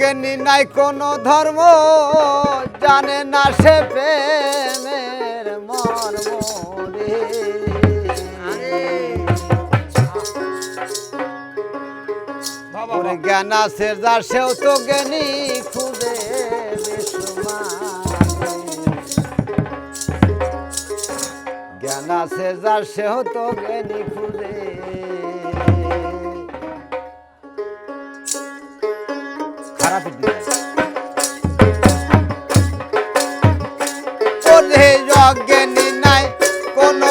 জ্ঞানী নাই কোনো ধর্ম জানে না সে প্রেমের মর্ম জ্ঞান আছে যার সেও তো জ্ঞানী খুঁজে জ্ঞান আছে যার সেও তো জ্ঞানী খুঁজে ধারা শিখবে যজ্ঞে নির্ণয় কোনো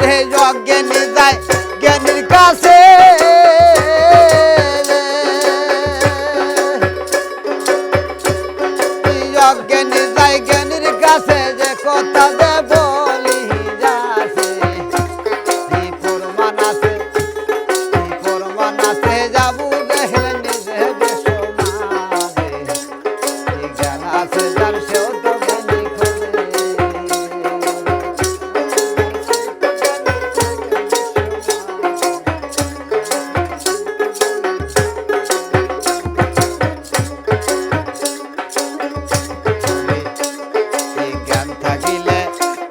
মাঝে জ্ঞানী যায় জ্ঞানীর কাছে জ্ঞানী যায় জ্ঞানীর কাছে যে কথা যে বলি যাচ্ছে, কি প্রমাণ আছে? কি প্রমাণ আছে? যাব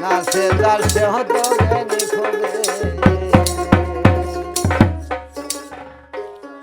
না সে যার দেহ তো জ্ঞানী খোঁজে